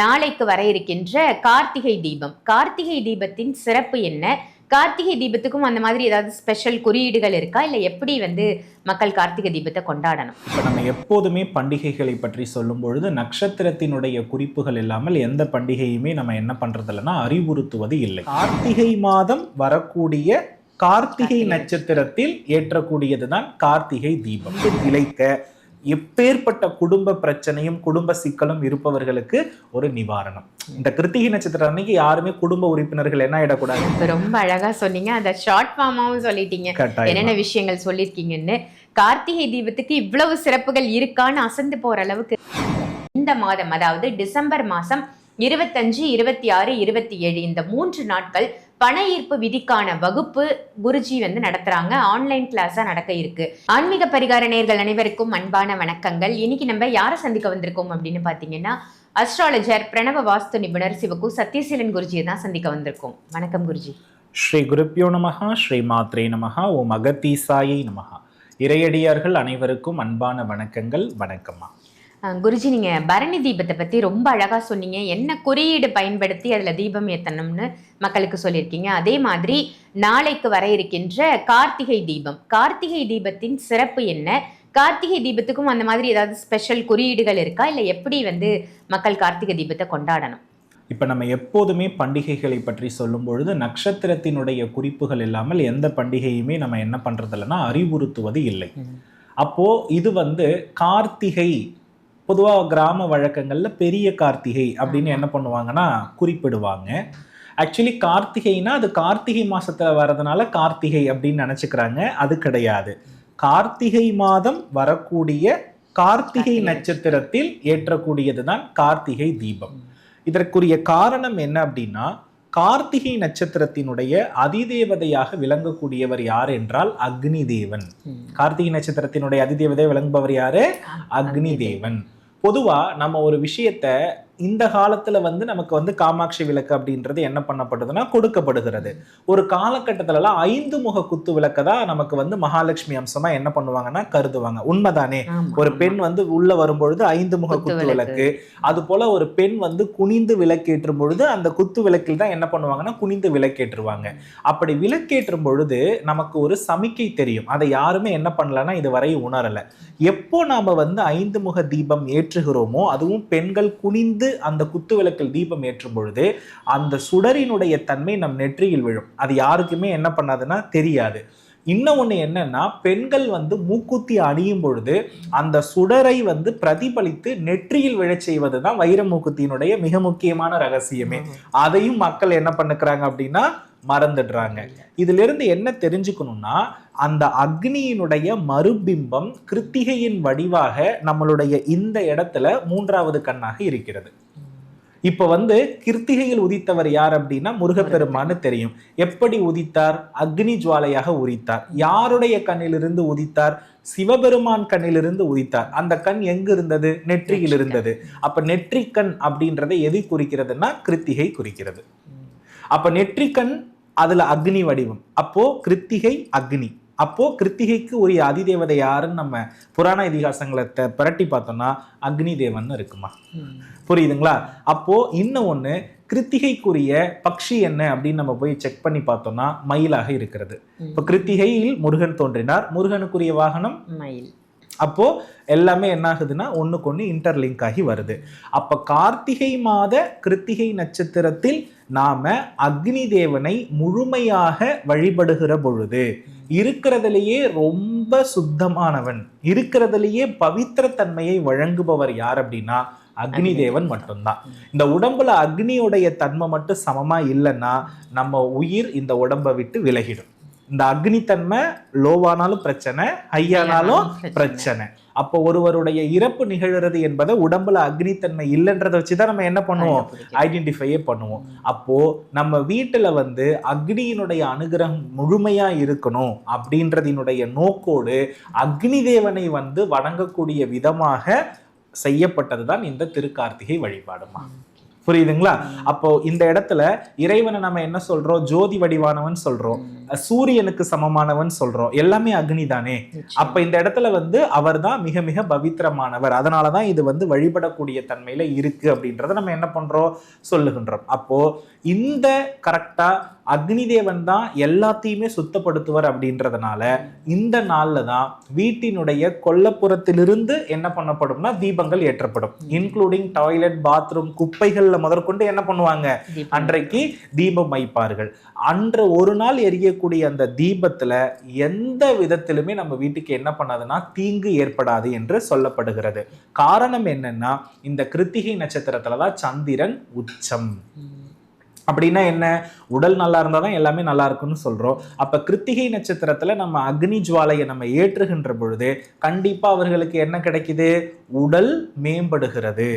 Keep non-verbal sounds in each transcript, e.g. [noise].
நாளைக்கு வர இருக்கின்ற கார்த்திகை தீபம். கார்த்திகை தீபத்தின் சிறப்பு என்ன? கார்த்திகை தீபத்துக்கும் அந்த மாதிரி ஏதாவது ஸ்பெஷல் குறியீடுகள் இருக்கா? இல்ல எப்படி வந்து மக்கள் கார்த்திகை தீபத்தை கொண்டாடணும்? இப்போ நம்ம எப்போதுமே பண்டிகைகளை பற்றி சொல்லும் பொழுது நட்சத்திரத்தினுடைய குறிப்புகள் இல்லாமல் எந்த பண்டிகையுமே நம்ம என்ன இல்லைன்னா அறிவுறுத்துவது இல்லை. கார்த்திகை மாதம் வரக்கூடிய கார்த்திகை நட்சத்திரத்தில் ஏற்றக்கூடியதுதான் கார்த்திகை தீபம். திளைக்க எப்பேற்பட்ட குடும்ப பிரச்சனையும் குடும்ப சிக்கலும் இருப்பவர்களுக்கு ஒரு நிவாரணம். இந்த கிருத்திகை நட்சத்திரம் அன்னைக்கு யாருமே குடும்ப உறுப்பினர்கள் என்ன ஆயிடக்கூடாது? இப்ப ரொம்ப அழகா சொன்னீங்க. அதை ஷார்ட் ஃபார்மாவும் சொல்லிட்டீங்க. என்னென்ன விஷயங்கள் சொல்லியிருக்கீங்கன்னு கார்த்திகை தீபத்துக்கு இவ்வளவு சிறப்புகள் இருக்கான்னு அசந்து போற அளவுக்கு இந்த மாதம் அதாவது டிசம்பர் மாசம் இருபத்தஞ்சு இருபத்தி ஆறு இருபத்தி ஏழு இந்த மூன்று நாட்கள் பண ஈர்ப்பு விதிக்கான வகுப்பு குருஜி வந்து நடத்துறாங்க. ஆன்லைன் கிளாஸா நடக்க இருக்கு. ஆன்மீக பரிகார நேர்கள் அனைவருக்கும் அன்பான வணக்கங்கள். இன்னைக்கு நம்ம யாரை சந்திக்க வந்திருக்கோம் அப்படின்னு பாத்தீங்கன்னா அஸ்ட்ராலஜர் பிரணவ வாஸ்து நிபுணர் சிவகு சத்யசீலன் குருஜியை தான் சந்திக்க வந்திருக்கோம். வணக்கம் குருஜி. ஸ்ரீ குருப்பியோ நமகா ஸ்ரீ மாத்ரே நமகா ஓம் அகத்தீசாயை நமகா இறையடியார்கள் அனைவருக்கும் அன்பான வணக்கங்கள். வணக்கம்மா. குருஜி நீங்க பரணி தீபத்தை பத்தி ரொம்ப அழகா சொன்னீங்க. என்ன குறியீடு பயன்படுத்தி அதுல தீபம் ஏத்தணும்னு மக்களுக்கு சொல்லியிருக்கீங்க. அதே மாதிரி நாளைக்கு வர இருக்கின்ற கார்த்திகை தீபம். கார்த்திகை தீபத்தின் சிறப்பு என்ன? கார்த்திகை தீபத்துக்கும் அந்த மாதிரி ஏதாவது ஸ்பெஷல் குறியீடுகள் இருக்கா? இல்ல எப்படி வந்து மக்கள் கார்த்திகை தீபத்தை கொண்டாடணும்? இப்போ நம்ம எப்போதுமே பண்டிகைகளை பற்றி சொல்லும் பொழுது நட்சத்திரத்தினுடைய குறிப்புகள் இல்லாமல் எந்த பண்டிகையுமே நம்ம என்ன பண்றது இல்லைன்னா அறிவுறுத்துவது இல்லை. அப்போ இது வந்து கார்த்திகை பொதுவாக கிராம வழக்கங்கள்ல பெரிய கார்த்திகை அப்படின்னு என்ன பண்ணுவாங்கன்னா குறிப்பிடுவாங்க. ஆக்சுவலி கார்த்திகைனா அது கார்த்திகை மாசத்துல வர்றதுனால கார்த்திகை அப்படின்னு நினைச்சுக்கிறாங்க. அது கிடையாது. கார்த்திகை மாதம் வரக்கூடிய கார்த்திகை கார்த்திகை நட்சத்திரத்தில் ஏற்றக்கூடியது தான் கார்த்திகை தீபம். இதற்குரிய காரணம் என்ன அப்படின்னா கார்த்திகை நட்சத்திரத்தினுடைய அதிதேவதையாக விளங்கக்கூடியவர் யார் என்றால் அக்னி தேவன் கார்த்திகை நட்சத்திரத்தினுடைய அதிதேவதை விளங்குபவர் யாரு? அக்னி தேவன் பொதுவா நம்ம ஒரு விஷயத்த இந்த காலத்துல வந்து நமக்கு வந்து காமாட்சி விளக்கு அப்படின்றது என்ன பண்ணப்படுதுன்னா கொடுக்கப்படுகிறது. ஒரு காலகட்டத்துலலாம் ஐந்து முக குத்து விளக்க தான் நமக்கு வந்து மகாலட்சுமி அம்சமா என்ன பண்ணுவாங்கன்னா கருதுவாங்க. உண்மைதானே? ஒரு. பெண் வந்து உள்ள வரும்பொழுது ஐந்து முக குத்து விளக்கு. விளக்கு. அது போல ஒரு பெண் வந்து குனிந்து விளக்கேற்றும் பொழுது அந்த குத்து விளக்கில் தான் என்ன பண்ணுவாங்கன்னா குனிந்து விளக்கேற்றுவாங்க. அப்படி விளக்கேற்றும் பொழுது நமக்கு ஒரு சமிக்கை தெரியும். அதை யாருமே என்ன பண்ணலன்னா இதுவரை உணரல. எப்போ நாம வந்து ஐந்து முக தீபம் ஏற்றுகிறோமோ அதுவும் பெண்கள் குனிந்து அந்த குத்து விளக்கில் தீபம் ஏற்றும் பொழுது அந்த சுடரினுடைய தன்மை நம் நெற்றியில் விழும். அது யாருக்குமே என்ன பண்ணாதுன்னா தெரியாது. இன்னும் ஒண்ணு என்னன்னா பெண்கள் வந்து மூக்குத்தி அணியும் பொழுது அந்த சுடரை வந்து பிரதிபலித்து நெற்றியில் விழச் செய்வது தான் வைர மூக்குத்தியினுடைய மிக முக்கியமான ரகசியமே. அதையும் மக்கள் என்ன பண்ணுக்கிறாங்க அப்படின்னா மறந்துடுறாங்க. இதுல இருந்து என்ன தெரிஞ்சுக்கணும்னா அந்த அக்னியினுடைய மறுபிம்பம் கிருத்திகையின் வடிவாக நம்மளுடைய இந்த இடத்துல மூன்றாவது கண்ணாக இருக்கிறது. இப்ப வந்து கிருத்திகையில் உதித்தவர் யார் அப்படின்னா முருகப்பெருமான்னு தெரியும். எப்படி உதித்தார்? அக்னி ஜுவாலையாக உதித்தார் யாருடைய கண்ணிலிருந்து உதித்தார்? சிவபெருமான் கண்ணிலிருந்து உதித்தார். அந்த கண் எங்கு இருந்தது? நெற்றியில் இருந்தது. அப்ப நெற்றிக்கண் அப்படின்றதை எது குறிக்கிறதுன்னா கிருத்திகை குறிக்கிறது. அப்ப நெற்றிக்கண் அதுல அக்னி வடிவம். அப்போ கிருத்திகை அக்னி. அப்போ கிருத்திகைக்கு உரிய அதிதேவதை யாருன்னு நம்ம புராண இதிகாசங்களை பிரட்டி பார்த்தோம்னா அக்னி தேவன் இருக்குமா? புரியுதுங்களா? அப்போ இன்னும் ஒண்ணு கிருத்திகைக்குரிய பக்ஷி என்ன அப்படின்னு நம்ம போய் செக் பண்ணி பார்த்தோம்னா மயிலாக இருக்கிறது. இப்போ கிருத்திகையில் முருகன் தோன்றினார். முருகனுக்குரிய வாகனம் மயில். அப்போ எல்லாமே என்ன ஆகுதுன்னா ஒண்ணுக்கு ஒண்ணு இன்டர்லிங்க் ஆகி வருது. அப்ப கார்த்திகை மாத கிருத்திகை நட்சத்திரத்தில் நாம அக்னி தேவனை முழுமையாக வழிபடுகிற பொழுது இருக்கிறதுலயே ரொம்ப சுத்தமானவன். இருக்கிறதுலயே பவித்திரத்தன்மையை வழங்குபவர் யார் அப்படின்னா அக்னி தேவன் மட்டும்தான். இந்த உடம்புல அக்னியுடைய தன்மை மட்டும் சமமா இல்லைன்னா நம்ம உயிர் இந்த உடம்பை விட்டு விலகிடும். இந்த அக்னி தன்மை லோவானாலும் பிரச்சனை ஹையானாலும் பிரச்சனை. அப்போ ஒருவருடைய இறப்பு நிகழ்கிறது என்பதை உடம்புல அக்னித்தன்மை இல்லைன்றதை வச்சுதான் நம்ம என்ன பண்ணுவோம்? ஐடென்டிஃபையே பண்ணுவோம். அப்போ நம்ம வீட்டுல வந்து அக்னியினுடைய அனுகிரகம் முழுமையா இருக்கணும் அப்படின்றதினுடைய நோக்கோடு அக்னி தேவனை வந்து வணங்கக்கூடிய விதமாக செய்யப்பட்டதுதான் இந்த திருக்கார்த்திகை வழிபாடுமா. புரியுதுங்களா? அப்போ இந்த இடத்துல இறைவனை நம்ம என்ன சொல்றோம்? ஜோதி வடிவானவன் சொல்றோம். சூரியனுக்கு சமமானவன் சொல்றோம். எல்லாமே அக்னி தானே? அப்ப இந்த இடத்துல வந்து அவர்தான் மிக மிக பவித்திரமானவர். அதனாலதான் இது வந்து வழிபடக்கூடிய தன்மையில இருக்கு அப்படின்றத நம்ம என்ன பண்றோம்? சொல்லுகின்றோம். அப்போ இந்த கரெக்டா அக்னி தேவன் தான் எல்லாத்தையுமே சுத்தப்படுத்துவர் அப்படின்றதுனால இந்த நாள்ல தான் வீட்டினுடைய கொல்லப்புறத்திலிருந்து என்ன பண்ணப்படும்னா தீபங்கள் ஏற்றப்படும். இன்க்ளூடிங் டாய்லெட் பாத்ரூம் குப்பைகள்ல முதற்கொண்டு என்ன பண்ணுவாங்க. அன்றைக்கு தீபம் வைப்பார்கள். அன்று ஒரு நாள் எரியக்கூடிய அந்த தீபத்துல எந்த விதத்திலுமே நம்ம வீட்டுக்கு என்ன பண்ணாதுன்னா தீங்கு ஏற்படாது என்று சொல்லப்படுகிறது. காரணம் என்னன்னா இந்த கிருத்திகை நட்சத்திரத்துல தான் சந்திரன் உச்சம். அப்படின்னா என்ன? உடல் நல்லா இருந்தால் தான் எல்லாமே நல்லா இருக்குன்னு சொல்கிறோம் அப்போ கிருத்திகை நட்சத்திரத்தில் நம்ம அக்னி ஜுவாலையை நம்ம ஏற்றுகின்ற பொழுது கண்டிப்பாக அவர்களுக்கு என்ன கிடைக்குது? உடல் மேம்படுகிறது.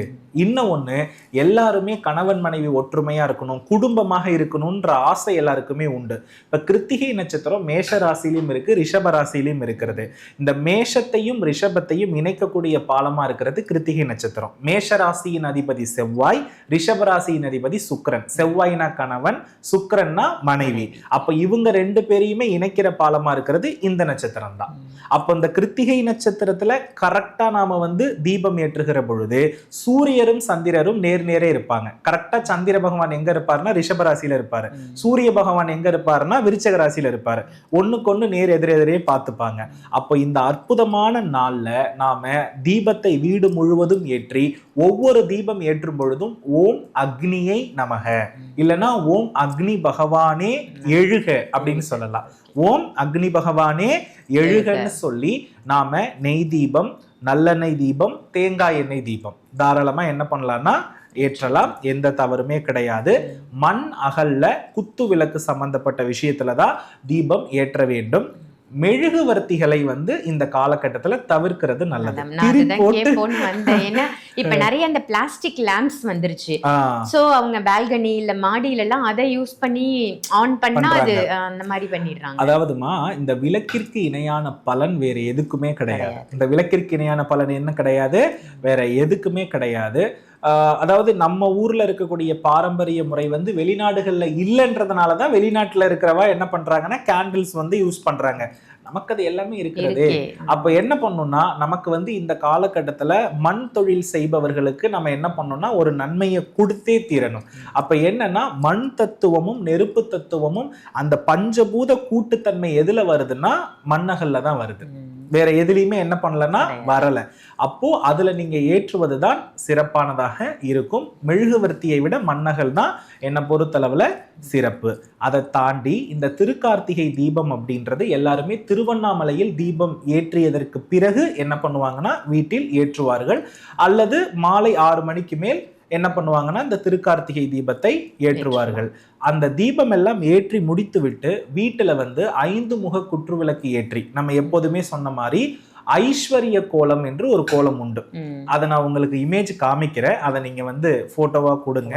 இன்னும் ஒன்று எல்லாருமே கணவன் மனைவி ஒற்றுமையாக இருக்கணும் குடும்பமாக இருக்கணுன்ற ஆசை எல்லாருக்குமே உண்டு. இப்போ கிருத்திகை நட்சத்திரம் மேஷ ராசிலையும் இருக்குது ரிஷப ராசிலையும் இருக்கிறது. இந்த மேஷத்தையும் ரிஷபத்தையும் இணைக்கக்கூடிய பாலமாக இருக்கிறது கிருத்திகை நட்சத்திரம். மேஷ ராசியின் அதிபதி செவ்வாய் ரிஷப ராசியின் அதிபதி செவ்வாய் செவ்வாய்னா கணவன் சுக்கிரன்னா மனைவி. அப்ப இவங்க ரெண்டு பேரையுமே இணைக்கிற பாலமா இருக்கிறது இந்த நட்சத்திரம் தான் அப்ப இந்த கிருத்திகை நட்சத்திரத்துல கரெக்டா நாம வந்து தீபம் ஏற்றுகிற பொழுது சூரியரும் சந்திரரும் நேர் நேரே இருப்பாங்க. கரெக்டா சந்திர பகவான் எங்க இருப்பாருன்னா ரிஷப ராசியில இருப்பாரு. சூரிய பகவான் எங்க இருப்பாருன்னா விருச்சக ராசியில இருப்பாரு. ஒண்ணுக்கு ஒண்ணு நேர் எதிரெதிரே பார்த்துப்பாங்க. அப்போ இந்த அற்புதமான நாள்ல நாம தீபத்தை வீடு முழுவதும் ஏற்றி ஒவ்வொரு தீபம் ஏற்றும் பொழுதும் ஓம் அக்னியை நமக. இல்லைன்னா ஓம் அக்னி பகவானே எழுக அப்படின்னு சொல்லலாம். ஓம் அக்னி பகவானே எழுகன்னு சொல்லி நாம நெய் தீபம் நல்லெண்ணெய் தீபம் தேங்காய் எண்ணெய் தீபம். தாராளமா என்ன பண்ணலாம்னா ஏற்றலாம். எந்த தவறுமே கிடையாது. மண் அகல்ல குத்து விளக்கு சம்பந்தப்பட்ட விஷயத்துல தான் தீபம் ஏற்ற வேண்டும். மெழுகுவர்த்திகளை வந்து இந்த காலகட்டத்துல தவிர்க்கிறது நல்லது. இப்ப [laughs] நிறைய அந்த பிளாஸ்டிக் லேம்ப்ஸ் வந்துருச்சு. சோ அவங்க பால்கனி இல்ல மாடியில எல்லாம் அதை யூஸ் பண்ணி ஆன் பண்ணா அது அந்த மாதிரி பண்ணிடுறாங்க. அதாவதுமா இந்த விளக்கிற்கு இணையான பலன் வேற எதுக்குமே கிடையாது. இந்த விளக்கிற்கு இணையான பலன் என்ன கிடையாது? வேற எதுக்குமே கிடையாது. அதாவது நம்ம ஊர்ல இருக்கக்கூடிய பாரம்பரிய முறை வந்து வெளிநாடுகள்ல இல்லைன்றதுனால தான் வெளிநாட்டுல இருக்கிறவா என்ன பண்றாங்கன்னா கேண்டில்ஸ் வந்து யூஸ் பண்றாங்க. நமக்கு அது எல்லாமே இருக்கிறது. இருக்கே. அப்ப என்ன பண்ணணும்னா நமக்கு வந்து இந்த காலகட்டத்துல மண் தொழில் செய்பவர்களுக்கு நம்ம என்ன பண்ணணும்னா ஒரு நன்மையை கொடுத்தே தீரணும். அப்ப என்னன்னா மண் தத்துவமும் நெருப்பு தத்துவமும் அந்த பஞ்சபூத கூட்டுத்தன்மை எதுல வருதுன்னா மண்ணகல்ல தான் வருது. வேற எதுலயுமே என்ன பண்ணலன்னா. வரல. அப்போ அதுல நீங்க ஏற்றுவதுதான் சிறப்பானதாக இருக்கும். மெழுகுவர்த்தியை விட மண்ணகல் தான் என்னை பொறுத்தளவுல சிறப்பு. அதை தாண்டி இந்த திருக்கார்த்திகை தீபம் அப்படின்றது எல்லாருமே திருவண்ணாமலையில் தீபம் ஏற்றியதற்கு பிறகு என்ன பண்ணுவாங்கன்னா வீட்டில் ஏற்றுவார்கள். அல்லது மாலை ஆறு மணிக்கு மேல் என்ன பண்ணுவாங்கன்னா இந்த திருக்கார்த்திகை தீபத்தை ஏற்றுவார்கள். அந்த தீபம் எல்லாம் ஏற்றி முடித்துவிட்டு வீட்டில் வந்து ஐந்து முக குற்றுவிளக்கு ஏற்றி நம்ம எப்போதுமே சொன்ன மாதிரி ஐஸ்வர்ய கோலம் என்று ஒரு கோலம் உண்டு. அதை நான் உங்களுக்கு இமேஜ் காமிக்கிறேன். அதை நீங்க வந்து போட்டோவா கொடுங்க.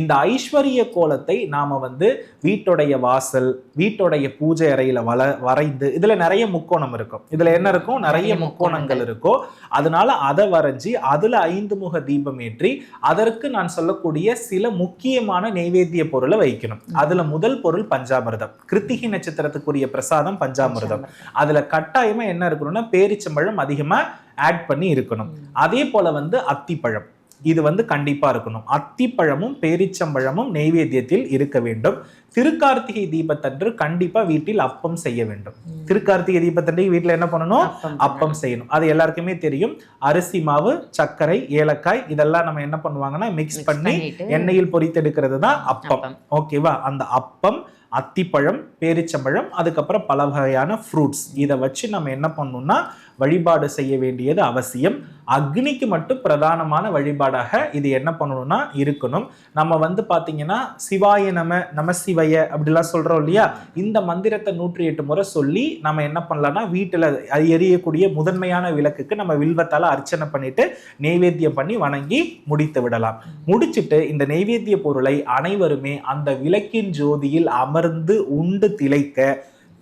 இந்த ஐஸ்வர்ய கோலத்தை நாம வந்து வீட்டுடைய வாசல் வீட்டுடைய பூஜை அறையில வள வரைந்து இதுல நிறைய முக்கோணம் இருக்கும். இதுல என்ன இருக்கும்? நிறைய முக்கோணங்கள் இருக்கும். அதனால அதை வரைஞ்சி அதுல ஐந்து முக தீபம் ஏற்றி அதற்கு நான் சொல்லக்கூடிய சில முக்கியமான நெய்வேத்திய பொருளை வைக்கணும். அதுல முதல் பொருள் பஞ்சாமிர்தம். கிருத்திகை நட்சத்திரத்துக்குரிய பிரசாதம் பஞ்சாமிர்தம். அதுல கட்டாயமா என்ன இருக்கணும்னா எலுமிச்சம்பழம் அதிகமா ஆட் பண்ணி இருக்கணும். அதே போல் வந்து அத்திப்பழம். இது வந்து கண்டிப்பாக இருக்கணும். அத்திப்பழமும் பேரிச்சம்பழமும் நெய்வேத்தியத்தில் இருக்க வேண்டும். திருக்கார்த்திகை தீபத்தன்று கண்டிப்பா வீட்டில் அப்பம் செய்ய வேண்டும். திருக்கார்த்திகை தீபத்தன்று வீட்டுல என்ன பண்ணணும்? அப்பம் செய்யணும். அது எல்லாருக்குமே தெரியும். அரிசி மாவு சர்க்கரை ஏலக்காய் இதெல்லாம் நம்ம என்ன பண்ணுவாங்கன்னா மிக்ஸ் mix பண்ணி எண்ணெயில் பொரித்தெடுக்கிறது தான் அப்பம். ஓகேவா அந்த அப்பம் அத்திப்பழம் பேரிச்சம்பழம் அதுக்கப்புறம் பல வகையான ஃப்ரூட்ஸ் இதை வச்சு நம்ம என்ன பண்ணணும்னா வழிபாடு செய்ய வேண்டியது அவசியம். அக்னிக்கு மட்டும் பிரதானமான வழிபாடாக இது என்ன பண்ணணும்னா இருக்கணும். நம்ம வந்து பாத்தீங்கன்னா சிவாய நம நம சிவய அப்படிலாம் சொல்கிறோம் இல்லையா? இந்த மந்திரத்தை நூற்றி எட்டு முறை சொல்லி நம்ம என்ன பண்ணலாம்னா வீட்டில் எரியக்கூடிய முதன்மையான விளக்குக்கு நம்ம வில்வத்தால் அர்ச்சனை பண்ணிட்டு நெய்வேத்தியம் பண்ணி வணங்கி முடித்து விடலாம். முடிச்சிட்டு இந்த நெய்வேத்திய பொருளை அனைவருமே அந்த விளக்கின் ஜோதியில் அமர்ந்து உண்டு திளைக்க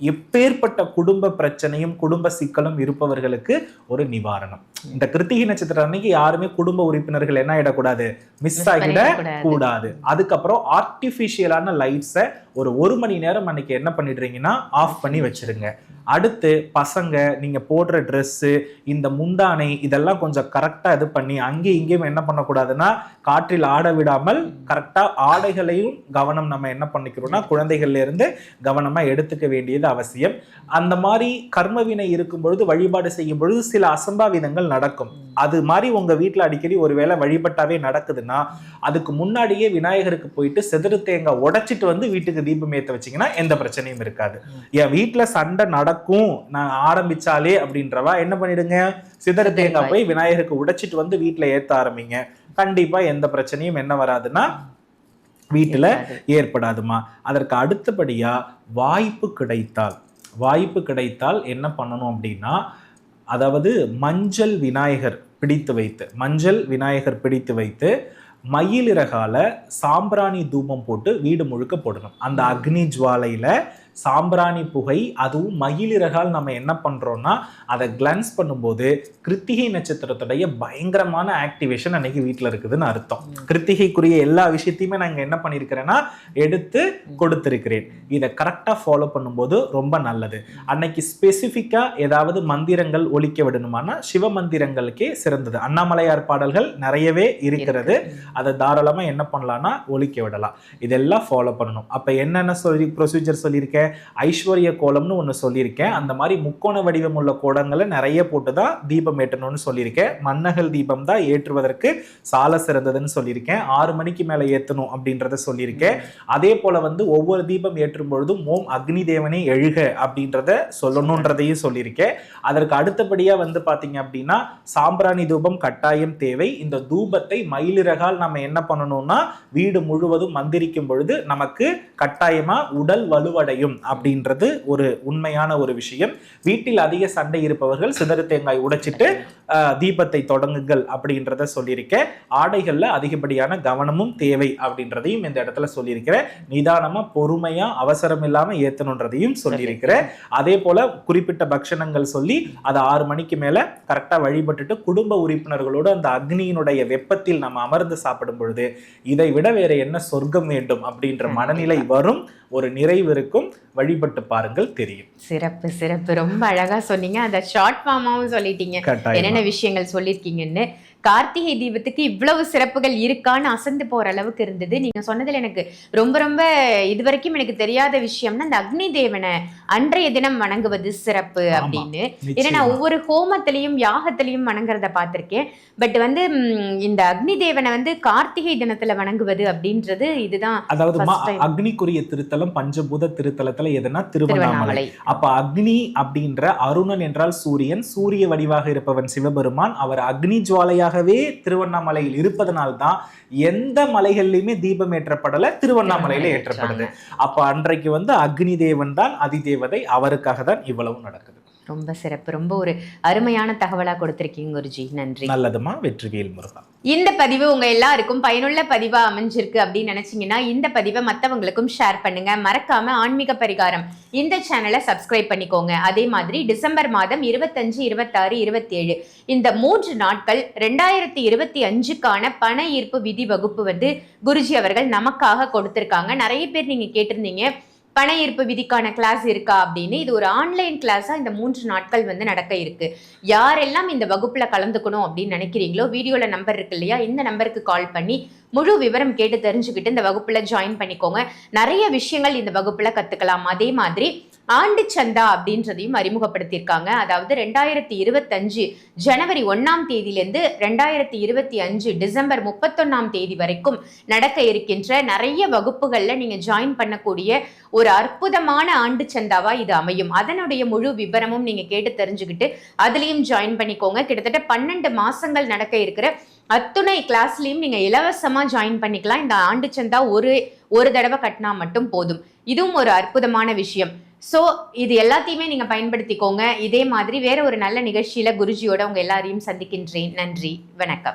எப்பேற்பட்ட குடும்ப பிரச்சனையும் குடும்ப சிக்கலும் இருப்பவர்களுக்கு ஒரு நிவாரணம். இந்த கிருத்திகை நட்சத்திரம் அன்னைக்கு யாருமே குடும்ப உறுப்பினர்கள் என்ன ஆயிடக்கூடாது? மிஸ் ஆகிட. கூடாது அதுக்கப்புறம் ஆர்டிபிஷியலான லைட்ஸை ஒரு ஒரு மணி நேரம் அன்னைக்கு என்ன பண்ணிடுறீங்கன்னா ஆஃப் பண்ணி வச்சிருங்க. அடுத்து பசங்க நீங்க போடுற ட்ரெஸ்ஸு இந்த முந்தானை இதெல்லாம் கொஞ்சம் கரெக்டா இது பண்ணி அங்கேயும் இங்கேயும் என்ன பண்ணக்கூடாதுன்னா காற்றில் ஆட விடாமல் கரெக்டா ஆடைகளையும் கவனம் நம்ம என்ன பண்ணிக்கிறோம்னா குழந்தைகள்ல இருந்து கவனமா எடுத்துக்க வேண்டியது அவசியம். அந்த மாதிரி கர்மவினை இருக்கும் பொழுது வழிபாடு செய்யும் பொழுது சில அசம்பாவிதங்கள் நடக்கும். அது மாதிரி உங்க வீட்டில் அடிக்கடி ஒருவேளை வழிபட்டாவே நடக்குதுன்னா அதுக்கு முன்னாடியே விநாயகருக்கு போயிட்டு செதறு தேங்காய் உடைச்சிட்டு வந்து வீட்டுக்கு தீபம் ஏத்த வச்சீங்கன்னா எந்த பிரச்சனையும் இருக்காது. என் வீட்ல சண்டை நடக்கும். நான் ஆரம்பிச்சாலே அப்படின்றவா என்ன பண்ணிடுங்க? சிதறு தேங்காய் போய் விநாயகருக்கு உடைச்சிட்டு வந்து வீட்ல ஏத்த ஆரம்பிங்க. கண்டிப்பா எந்த பிரச்சனையும் என்ன வராதுன்னா வீட்டுல ஏற்படாதுமா. அதற்கு அடுத்தபடியா வாய்ப்பு கிடைத்தால். வாய்ப்பு கிடைத்தால் என்ன பண்ணணும் அப்படின்னா அதாவது மஞ்சள் விநாயகர் பிடித்து வைத்து மஞ்சள் விநாயகர் பிடித்து வைத்து மயிலிறகால சாம்பிராணி தூபம் போட்டு வீடு முழுக்க போடணும். அந்த அக்னி ஜுவாலையில சாம்பிராணி புகை அதுவும் மயிலிறகால் நம்ம என்ன பண்றோம்னா அதை கிளான்ஸ் பண்ணும்போது கிருத்திகை நட்சத்திரத்துடைய பயங்கரமான ஆக்டிவேஷன் அன்னைக்கு வீட்டில் இருக்குதுன்னு அர்த்தம். கிருத்திகைக்குரிய எல்லா விஷயத்தையுமே இங்க என்ன பண்ணியிருக்கிறேன்னா எடுத்து கொடுத்திருக்கிறேன். இதை கரெக்டாக ஃபாலோ பண்ணும்போது ரொம்ப நல்லது. அன்னைக்கு ஸ்பெசிஃபிக்காக ஏதாவது மந்திரங்கள் ஒலிக்க விடணுமானா சிவ மந்திரங்களுக்கே சிறந்தது. அண்ணாமலையார் பாடல்கள் நிறையவே இருக்கிறது. அதை தாராளமாக என்ன பண்ணலாம்னா ஒலிக்க விடலாம். இதெல்லாம் ஃபாலோ பண்ணணும். அப்போ என்னென்ன சொல்லி ப்ரொசீஜர் சொல்லியிருக்கேன் ஐஸ்வர்ய கோலம்னு ஒன்று சொல்லியிருக்கேன். அந்த மாதிரி முக்கோண வடிவம் உள்ள கோலங்களை நிறைய போட்டு தான் தீபம் ஏற்றணும்னு சொல்லியிருக்கேன். மன்னகல் தீபம் தான் ஏற்றுவதற்கு சால சிறந்ததுன்னு சொல்லியிருக்கேன். ஆறு மணிக்கு மேலே ஏற்றணும் அப்படின்றத சொல்லியிருக்கேன். அதே போல் வந்து ஒவ்வொரு தீபம் ஏற்றும் பொழுதும் ஓம் அக்னி தேவனே எழுக அப்படின்றத சொல்லணுன்றதையும் சொல்லியிருக்கேன். அதற்கு அடுத்தபடியாக வந்து பார்த்தீங்க அப்படின்னா சாம்பிராணி தூபம் கட்டாயம் தேவை. இந்த தூபத்தை மயிலிறகால் நம்ம என்ன பண்ணணும்னா வீடு முழுவதும் மந்திரிக்கும் பொழுது நமக்கு கட்டாயமாக உடல் வலுவடையும். அப்படின்றது ஒரு உண்மையான ஒரு விஷயம். வீட்டில் அதிக சண்டை இருப்பவர்கள் சிதறு தேங்காய் உடைச்சிட்டு தீபத்தை தொடங்குங்கள் அப்படின்றத சொல்லியிருக்கேன். ஆடைகளில் அதிகப்படியான கவனமும் தேவை அப்படின்றதையும் இந்த இடத்துல சொல்லியிருக்கிறேன். நிதானமாக பொறுமையாக அவசரம் இல்லாமல் ஏற்றணுன்றதையும் சொல்லியிருக்கிறேன். அதே போல் குறிப்பிட்ட பக்ஷணங்கள் சொல்லி அதை ஆறு மணிக்கு மேலே கரெக்டாக வழிபட்டுட்டு குடும்ப உறுப்பினர்களோடு அந்த அக்னியினுடைய வெப்பத்தில் நம்ம அமர்ந்து சாப்பிடும் பொழுது இதை விட வேற என்ன சொர்க்கம் வேண்டும் அப்படின்ற மனநிலை வரும் ஒரு நிறைவு இருக்கும். வழிபட்டு பாருங்கள் தெரியும். சிறப்பு சிறப்பு. ரொம்ப அழகா சொன்னீங்க. அந்த ஷார்ட் ஃபார்மாவும் சொல்லிட்டீங்க. என்னென்ன விஷயங்கள் சொல்லியிருக்கீங்கன்னு கார்த்திகை தீபத்துக்கு இவ்வளவு சிறப்புகள் இருக்கான்னு அசந்து போற அளவுக்கு இருந்தது. நீங்க சொன்னதுல எனக்கு ரொம்ப ரொம்ப இதுவரைக்கும் எனக்கு தெரியாத விஷயம்னா இந்த அக்னி தேவனை அன்றைய தினம் வணங்குவது சிறப்பு. அப்படின்னு. ஏன்னா. நான் ஒவ்வொரு ஹோமத்திலையும் யாகத்திலையும் வணங்குறத பார்த்திருக்கேன். பட் வந்து இந்த அக்னி தேவனை வந்து கார்த்திகை தினத்துல வணங்குவது அப்படின்றது இதுதான் time. அக்னிக்குரிய திருத்தலம் பஞ்சபூத திருத்தலத்துல எதுனா திருவண்ணாமலை. அப்ப அக்னி அப்படின்ற அருணன் என்றால் சூரியன். சூரிய வடிவாக இருப்பவன் சிவபெருமான். அவர் அக்னி ஜுவாலையாகவே திருவண்ணாமலையில் இருப்பதனால்தான் எந்த மலைகள்லயுமே தீபம் ஏற்றப்படல திருவண்ணாமலையில ஏற்றப்படுது அப்ப அன்றைக்கு வந்து அக்னி தேவன் தான் அதிதேவதை அவருக்காக தான் இவ்வளவு நடக்குது. ரொம்ப சிறப்பு. ரொம்ப ஒரு அருமையான தகவலா கொடுத்திருக்கீங்க குருஜி. நன்றி. நல்லதுமா? வெற்றிவேல் முருகா. இந்த பதிவு உங்க எல்லாருக்கும் பயனுள்ள பதிவா அமைஞ்சிருக்கு அப்படின்னு நினைச்சீங்கன்னா இந்த பதிவை மத்தவங்களுக்கும் ஷேர் பண்ணுங்க. மறக்காம ஆன்மீக பரிகாரம். இந்த சேனலை சப்ஸ்கிரைப் பண்ணிக்கோங்க. அதே மாதிரி டிசம்பர் மாதம் இருபத்தஞ்சு இருபத்தாறு இருபத்தேழு இந்த மூன்று நாட்கள் ரெண்டாயிரத்தி இருபத்தி அஞ்சுக்கான பண ஈர்ப்பு விதி வகுப்பு வந்து குருஜி அவர்கள் நமக்காக கொடுத்திருக்காங்க. நிறைய பேர் நீங்க கேட்டிருந்தீங்க. பண ஈர்ப்பு விதிக்கான கிளாஸ் இருக்கா அப்படின்னு இது ஒரு ஆன்லைன் கிளாஸாக இந்த மூன்று நாட்கள் வந்து நடக்க இருக்கு. யாரெல்லாம் இந்த வகுப்பில் கலந்துக்கணும் அப்படின்னு நினைக்கிறீங்களோ வீடியோவில் நம்பர் இருக்கு இல்லையா இந்த நம்பருக்கு கால் பண்ணி முழு விவரம் கேட்டு தெரிஞ்சுக்கிட்டு இந்த வகுப்பில் ஜாயின் பண்ணிக்கோங்க. நிறைய விஷயங்கள் இந்த வகுப்பில் கற்றுக்கலாம் அதே மாதிரி ஆண்டு சந்தா அப்படின்றதையும் அறிமுகப்படுத்தியிருக்காங்க. அதாவது ரெண்டாயிரத்தி இருபத்தஞ்சு ஜனவரி ஒன்னாம் தேதியிலேருந்து ரெண்டாயிரத்தி இருபத்தி அஞ்சு டிசம்பர் முப்பத்தொன்னாம் தேதி வரைக்கும் நடக்க இருக்கின்ற நிறைய வகுப்புகளில் நீங்கள் ஜாயின் பண்ணக்கூடிய ஒரு அற்புதமான ஆண்டு சந்தாவா இது அமையும். அதனுடைய முழு விவரமும் நீங்கள் கேட்டு தெரிஞ்சுக்கிட்டு அதுலேயும் ஜாயின் பண்ணிக்கோங்க. கிட்டத்தட்ட பன்னெண்டு மாசங்கள் நடக்க இருக்கிற அத்துணை கிளாஸ்லையும் நீங்கள் இலவசமாக ஜாயின் பண்ணிக்கலாம். இந்த ஆண்டு சந்தா ஒரு ஒரு தடவை கட்டினா மட்டும் போதும். இதுவும் ஒரு அற்புதமான விஷயம். ஸோ இது எல்லாத்தையுமே நீங்கள் பயன்படுத்திக்கோங்க. இதே மாதிரி வேற ஒரு நல்ல நிகழ்ச்சியில் குருஜியோட உங்கள் எல்லாரையும் சந்திக்கின்றேன். நன்றி. வணக்கம்.